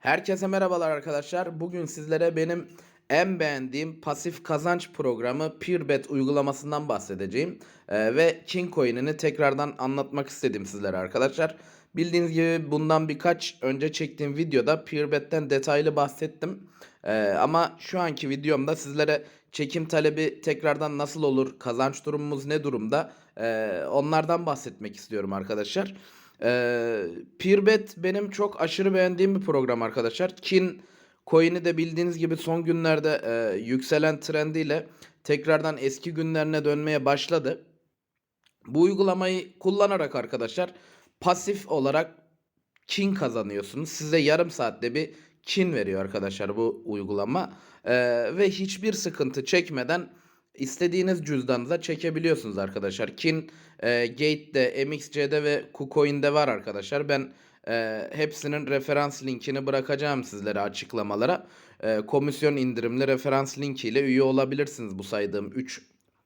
Herkese merhabalar arkadaşlar. Bugün sizlere benim en beğendiğim pasif kazanç programı Peerbet uygulamasından bahsedeceğim. Ee, ve King Coin'ini tekrardan anlatmak istedim sizlere arkadaşlar. Bildiğiniz gibi bundan birkaç önce çektiğim videoda Peerbet'ten detaylı bahsettim. Ee, ama şu anki videomda sizlere çekim talebi tekrardan nasıl olur, kazanç durumumuz ne durumda ee, onlardan bahsetmek istiyorum arkadaşlar. Ee, Peerbet benim çok aşırı beğendiğim bir program arkadaşlar. Kin coin'i de bildiğiniz gibi son günlerde e, yükselen trendiyle tekrardan eski günlerine dönmeye başladı. Bu uygulamayı kullanarak arkadaşlar pasif olarak kin kazanıyorsunuz. Size yarım saatte bir kin veriyor arkadaşlar bu uygulama. Ee, ve hiçbir sıkıntı çekmeden istediğiniz cüzdanınıza çekebiliyorsunuz arkadaşlar. Kin e, Gate'de, MXC'de ve KuCoin'de var arkadaşlar. Ben e, hepsinin referans linkini bırakacağım sizlere açıklamalara. E, komisyon indirimli referans linkiyle üye olabilirsiniz bu saydığım 3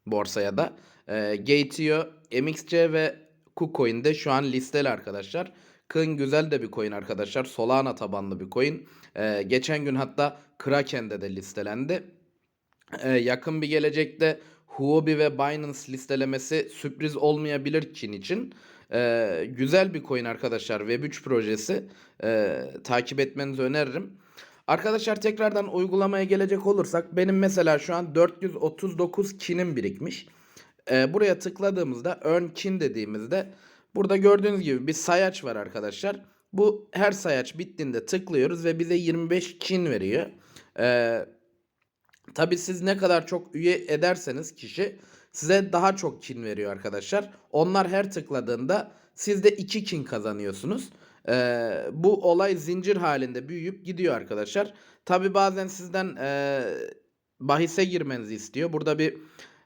borsaya da. E, Gateo, MXC ve KuCoin'de şu an listeli arkadaşlar. Kın güzel de bir coin arkadaşlar. Solana tabanlı bir coin. E, geçen gün hatta Kraken'de de listelendi. E, yakın bir gelecekte Huobi ve Binance listelemesi sürpriz olmayabilir Çin için. E, güzel bir coin arkadaşlar. Web3 projesi. E, takip etmenizi öneririm. Arkadaşlar tekrardan uygulamaya gelecek olursak benim mesela şu an 439 kinim birikmiş. E, buraya tıkladığımızda earn kin dediğimizde burada gördüğünüz gibi bir sayaç var arkadaşlar. Bu her sayaç bittiğinde tıklıyoruz ve bize 25 kin veriyor. Eee Tabii siz ne kadar çok üye ederseniz kişi size daha çok kin veriyor arkadaşlar. Onlar her tıkladığında siz de 2 kin kazanıyorsunuz. Ee, bu olay zincir halinde büyüyüp gidiyor arkadaşlar. Tabii bazen sizden e, bahise girmenizi istiyor. Burada bir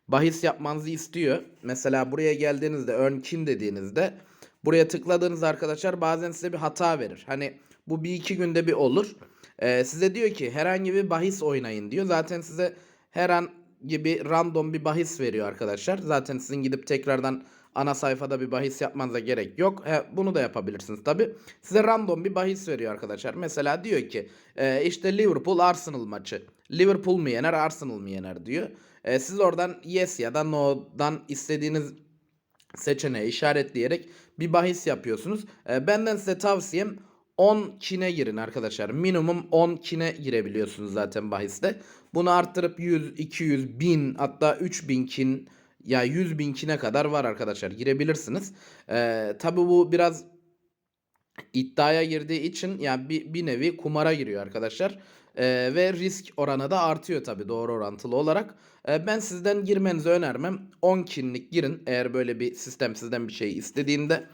bahis yapmanızı istiyor. Mesela buraya geldiğinizde earn kin dediğinizde buraya tıkladığınız arkadaşlar bazen size bir hata verir. Hani bu bir iki günde bir olur. Ee, size diyor ki herhangi bir bahis oynayın diyor. Zaten size herhangi bir random bir bahis veriyor arkadaşlar. Zaten sizin gidip tekrardan ana sayfada bir bahis yapmanıza gerek yok. He, bunu da yapabilirsiniz tabi. Size random bir bahis veriyor arkadaşlar. Mesela diyor ki e, işte Liverpool Arsenal maçı. Liverpool mu yener Arsenal mı yener diyor. E, siz oradan yes ya da no'dan istediğiniz seçeneği işaretleyerek bir bahis yapıyorsunuz. E, benden size tavsiyem 10 kine girin arkadaşlar. Minimum 10 kine girebiliyorsunuz zaten bahiste. Bunu arttırıp 100, 200, 1000 hatta 3000 kin ya 100 bin kine kadar var arkadaşlar. Girebilirsiniz. Ee, Tabi bu biraz iddiaya girdiği için yani bir, bir nevi kumara giriyor arkadaşlar. Ee, ve risk oranı da artıyor tabi doğru orantılı olarak. Ee, ben sizden girmenizi önermem. 10 kinlik girin eğer böyle bir sistem sizden bir şey istediğinde.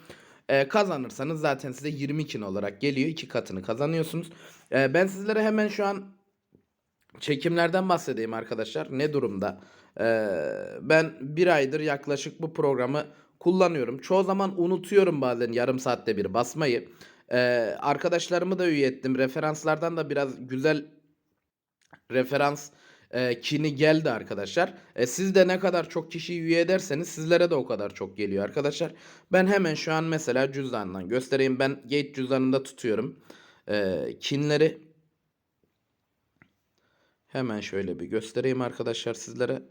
Ee, kazanırsanız zaten size 20 kin olarak geliyor. iki katını kazanıyorsunuz. Ee, ben sizlere hemen şu an çekimlerden bahsedeyim arkadaşlar. Ne durumda? Ee, ben bir aydır yaklaşık bu programı kullanıyorum. Çoğu zaman unutuyorum bazen yarım saatte bir basmayı. Ee, arkadaşlarımı da üye ettim. Referanslardan da biraz güzel referans e, kini geldi arkadaşlar. E, siz de ne kadar çok kişiyi üye ederseniz sizlere de o kadar çok geliyor arkadaşlar. Ben hemen şu an mesela cüzdandan göstereyim. Ben Gate cüzdanında tutuyorum. E, kinleri hemen şöyle bir göstereyim arkadaşlar sizlere.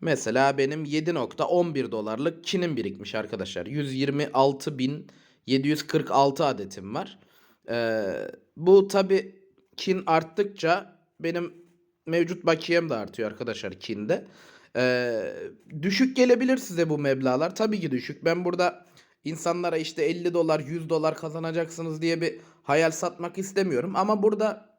Mesela benim 7.11 dolarlık kinim birikmiş arkadaşlar. 126.746 adetim var. Ee, bu tabi kin arttıkça benim mevcut bakiyem de artıyor arkadaşlar kinde. Ee, düşük gelebilir size bu meblağlar. Tabii ki düşük. Ben burada insanlara işte 50 dolar 100 dolar kazanacaksınız diye bir hayal satmak istemiyorum. Ama burada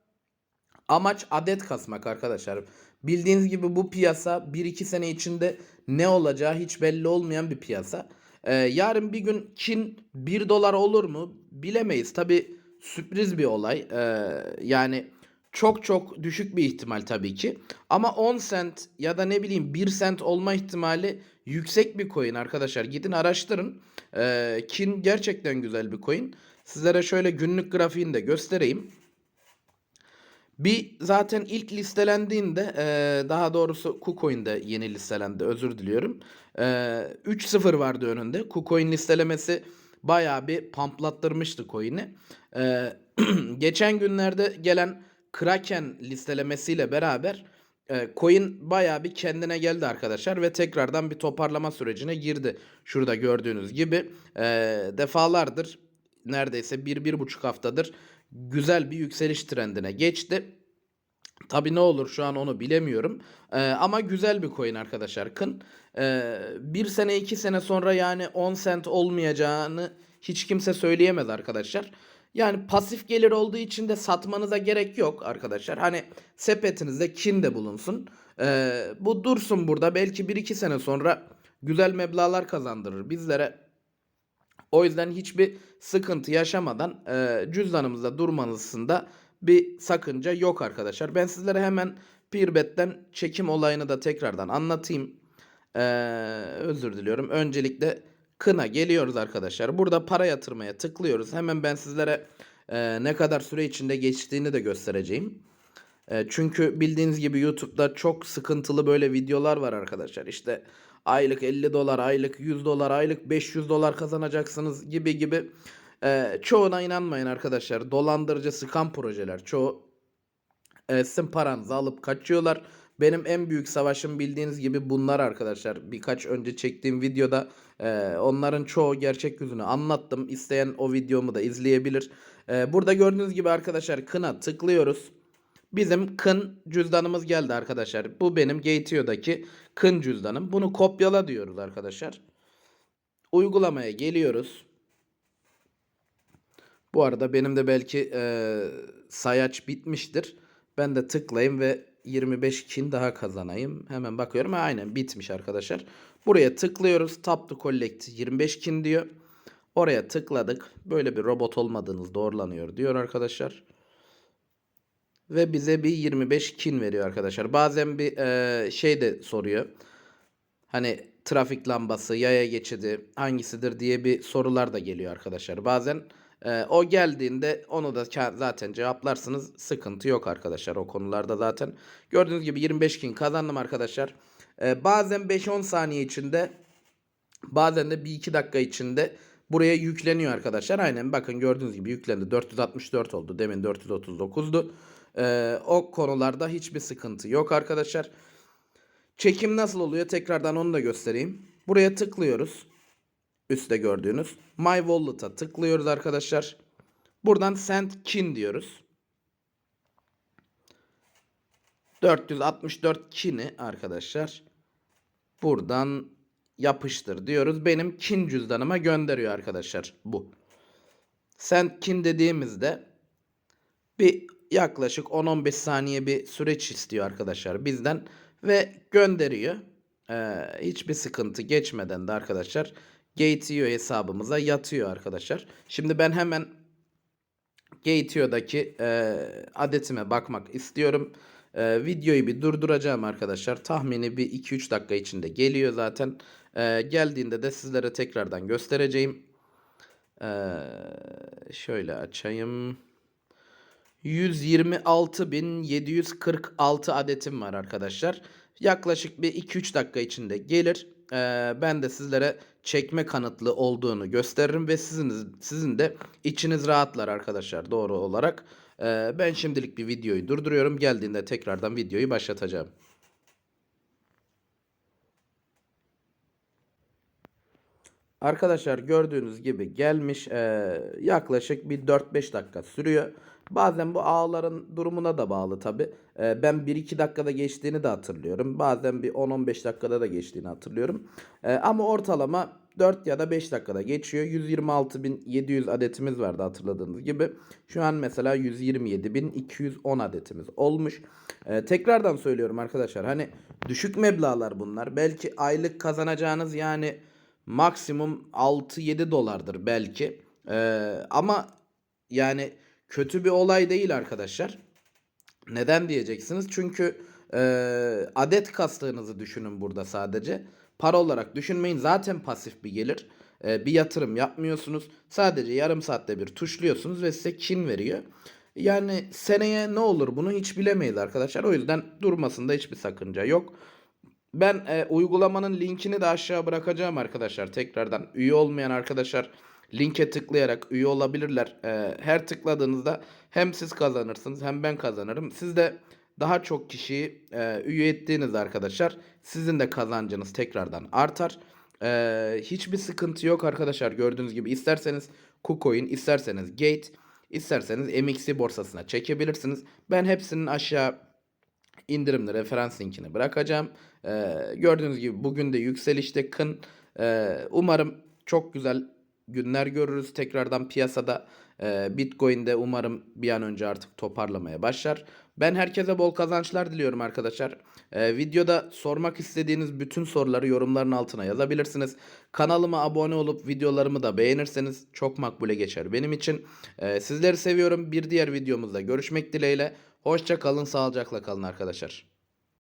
amaç adet kasmak arkadaşlar. Bildiğiniz gibi bu piyasa 1-2 sene içinde ne olacağı hiç belli olmayan bir piyasa. Ee, yarın bir gün Çin 1 dolar olur mu bilemeyiz. Tabi sürpriz bir olay. Ee, yani çok çok düşük bir ihtimal tabii ki. Ama 10 sent ya da ne bileyim 1 sent olma ihtimali yüksek bir coin arkadaşlar. Gidin araştırın. Ee, Kin gerçekten güzel bir coin. Sizlere şöyle günlük grafiğini de göstereyim. Bir zaten ilk listelendiğinde e, daha doğrusu KuCoin'de yeni listelendi özür diliyorum. E, 3-0 vardı önünde. KuCoin listelemesi bayağı bir pamplattırmıştı coin'i. E, geçen günlerde gelen Kraken listelemesiyle beraber e, coin bayağı bir kendine geldi arkadaşlar ve tekrardan bir toparlama sürecine girdi. Şurada gördüğünüz gibi e, defalardır neredeyse bir, bir buçuk haftadır güzel bir yükseliş trendine geçti. Tabii ne olur şu an onu bilemiyorum. Ee, ama güzel bir coin arkadaşlar. Kın. Ee, bir sene iki sene sonra yani 10 cent olmayacağını hiç kimse söyleyemez arkadaşlar. Yani pasif gelir olduğu için de satmanıza gerek yok arkadaşlar. Hani sepetinizde kin de bulunsun. Ee, bu dursun burada. Belki 1-2 sene sonra güzel meblağlar kazandırır bizlere. O yüzden hiçbir sıkıntı yaşamadan e, cüzdanımızda durmanızında bir sakınca yok arkadaşlar. Ben sizlere hemen Peerbet'ten çekim olayını da tekrardan anlatayım. Ee, özür diliyorum. Öncelikle Kına geliyoruz arkadaşlar. Burada para yatırmaya tıklıyoruz. Hemen ben sizlere e, ne kadar süre içinde geçtiğini de göstereceğim. E, çünkü bildiğiniz gibi YouTube'da çok sıkıntılı böyle videolar var arkadaşlar. İşte aylık 50 dolar, aylık 100 dolar, aylık 500 dolar kazanacaksınız gibi gibi. E, çoğuna inanmayın arkadaşlar. Dolandırıcı scam projeler. Çoğu e, sizin paranızı alıp kaçıyorlar. Benim en büyük savaşım bildiğiniz gibi bunlar arkadaşlar. Birkaç önce çektiğim videoda e, onların çoğu gerçek yüzünü anlattım. İsteyen o videomu da izleyebilir. E, burada gördüğünüz gibi arkadaşlar kına tıklıyoruz. Bizim kın cüzdanımız geldi arkadaşlar. Bu benim Gateio'daki kın cüzdanım. Bunu kopyala diyoruz arkadaşlar. Uygulamaya geliyoruz. Bu arada benim de belki e, sayaç bitmiştir. Ben de tıklayayım ve 25 kin daha kazanayım. Hemen bakıyorum. Ha, aynen bitmiş arkadaşlar. Buraya tıklıyoruz. Tap to collect 25 kin diyor. Oraya tıkladık. Böyle bir robot olmadığınız doğrulanıyor diyor arkadaşlar. Ve bize bir 25 kin veriyor arkadaşlar. Bazen bir e, şey de soruyor. Hani trafik lambası, yaya geçidi hangisidir diye bir sorular da geliyor arkadaşlar. Bazen e, o geldiğinde onu da zaten cevaplarsınız. Sıkıntı yok arkadaşlar o konularda zaten. Gördüğünüz gibi 25 kin kazandım arkadaşlar. E, bazen 5-10 saniye içinde bazen de 1-2 dakika içinde buraya yükleniyor arkadaşlar. Aynen bakın gördüğünüz gibi yüklendi. 464 oldu. Demin 439'du. E, o konularda hiçbir sıkıntı yok arkadaşlar. Çekim nasıl oluyor? Tekrardan onu da göstereyim. Buraya tıklıyoruz. Üstte gördüğünüz. My Wallet'a tıklıyoruz arkadaşlar. Buradan Send Kin diyoruz. 464 kini arkadaşlar. Buradan yapıştır diyoruz. Benim kin cüzdanıma gönderiyor arkadaşlar bu. Send kin dediğimizde bir yaklaşık 10-15 saniye bir süreç istiyor arkadaşlar bizden ve gönderiyor. Ee, hiçbir sıkıntı geçmeden de arkadaşlar Gateio hesabımıza yatıyor arkadaşlar. Şimdi ben hemen Gateio'daki e, adetime bakmak istiyorum. E, videoyu bir durduracağım arkadaşlar. Tahmini bir 2-3 dakika içinde geliyor zaten. E, geldiğinde de sizlere tekrardan göstereceğim. E, şöyle açayım. 126.746 adetim var arkadaşlar. Yaklaşık bir 2-3 dakika içinde gelir. Ee, ben de sizlere çekme kanıtlı olduğunu gösteririm ve sizin sizin de içiniz rahatlar arkadaşlar doğru olarak. Ee, ben şimdilik bir videoyu durduruyorum. Geldiğinde tekrardan videoyu başlatacağım. Arkadaşlar gördüğünüz gibi gelmiş ee, yaklaşık bir 4-5 dakika sürüyor. Bazen bu ağların durumuna da bağlı tabi. Ee, ben 1-2 dakikada geçtiğini de hatırlıyorum. Bazen bir 10-15 dakikada da geçtiğini hatırlıyorum. Ee, ama ortalama 4 ya da 5 dakikada geçiyor. 126.700 adetimiz vardı hatırladığınız gibi. Şu an mesela 127.210 adetimiz olmuş. Ee, tekrardan söylüyorum arkadaşlar. Hani düşük meblağlar bunlar. Belki aylık kazanacağınız yani maksimum 6-7 dolardır belki. Ama yani kötü bir olay değil arkadaşlar. Neden diyeceksiniz? Çünkü e, adet kastığınızı düşünün burada sadece. Para olarak düşünmeyin. Zaten pasif bir gelir. E, bir yatırım yapmıyorsunuz. Sadece yarım saatte bir tuşluyorsunuz ve size kin veriyor. Yani seneye ne olur bunu hiç bilemeyiz arkadaşlar. O yüzden durmasında hiçbir sakınca yok. Ben e, uygulamanın linkini de aşağı bırakacağım arkadaşlar. Tekrardan üye olmayan arkadaşlar linke tıklayarak üye olabilirler. Ee, her tıkladığınızda hem siz kazanırsınız hem ben kazanırım. Siz de daha çok kişiyi e, üye ettiğiniz arkadaşlar sizin de kazancınız tekrardan artar. Ee, hiçbir sıkıntı yok arkadaşlar gördüğünüz gibi isterseniz KuCoin isterseniz Gate isterseniz MXC borsasına çekebilirsiniz. Ben hepsinin aşağı indirimli referans linkini bırakacağım. Ee, gördüğünüz gibi bugün de yükselişte kın. Ee, umarım çok güzel günler görürüz tekrardan piyasada. Ee, Bitcoin'de umarım bir an önce artık toparlamaya başlar. Ben herkese bol kazançlar diliyorum arkadaşlar. Ee, videoda sormak istediğiniz bütün soruları yorumların altına yazabilirsiniz. Kanalıma abone olup videolarımı da beğenirseniz çok makbule geçer benim için. Ee, sizleri seviyorum. Bir diğer videomuzda görüşmek dileğiyle. Hoşça kalın, sağlıcakla kalın arkadaşlar.